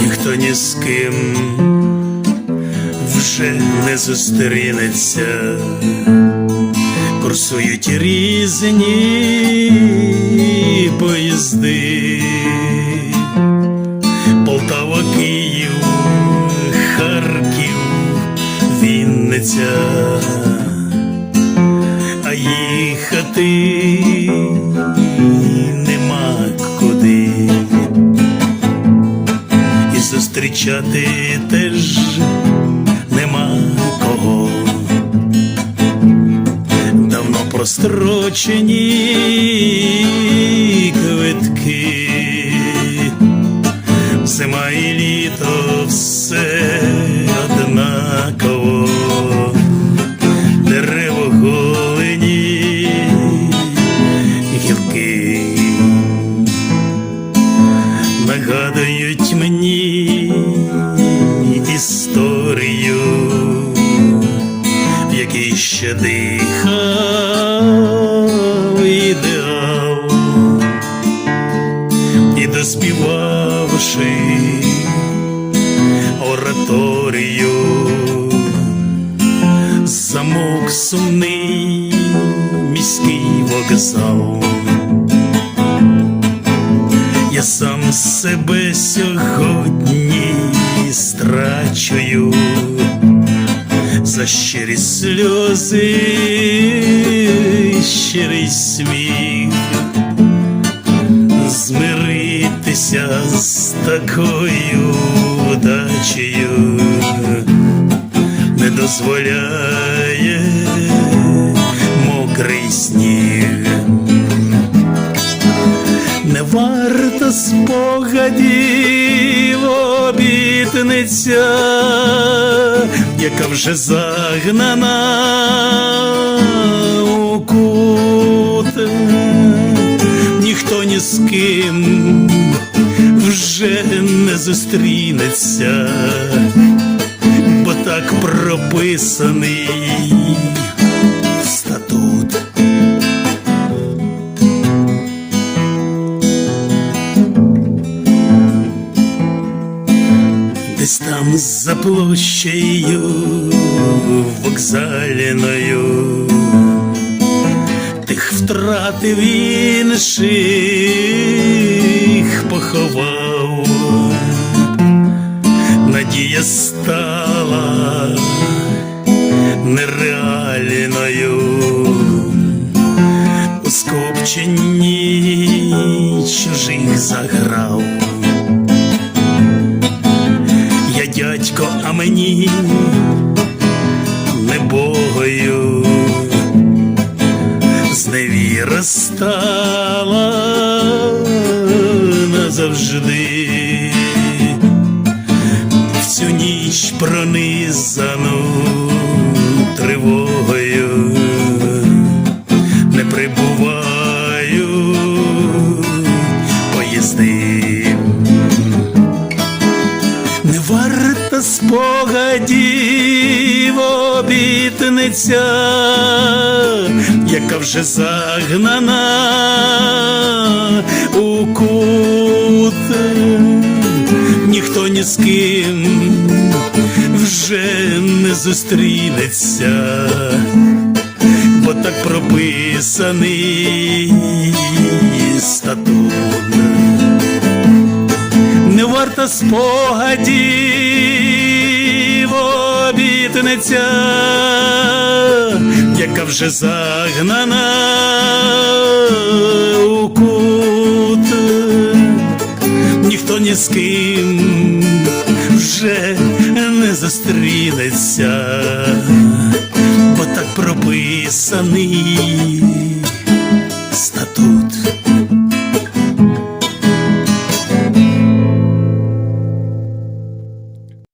ніхто ні з ким вже не зустрінеться, курсують різні поїзди, Полтава, Київ, Харків, Вінниця, а їхати зустрічати теж нема кого. Давно прострочені нагадують мені історію, в якій ще дихав ідеал, і доспівавши ораторію, замок сумний міський вокзал. Я сам себе сьогодні страчую. За щирі сльози, щирий сміх, змиритися з такою удачею не дозволяє мокрий сніг спогадів обітниця, яка вже загнана у кут. Ніхто ні з ким вже не зустрінеться, бо так прописаний Десь там за площею вокзаліною тих втратив інших поховав, надія стала нереальною. У скупченні чужих заграв. Мені небогою зневіра стала назавжди, варта спогадів обітниця, яка вже загнана у кут. Ніхто ні з ким вже не зустрінеться, бо так прописаний статут не варта спогадів обітниця, яка вже загнана у кут. Ніхто ні з ким вже не зустрінеться, бо так прописаний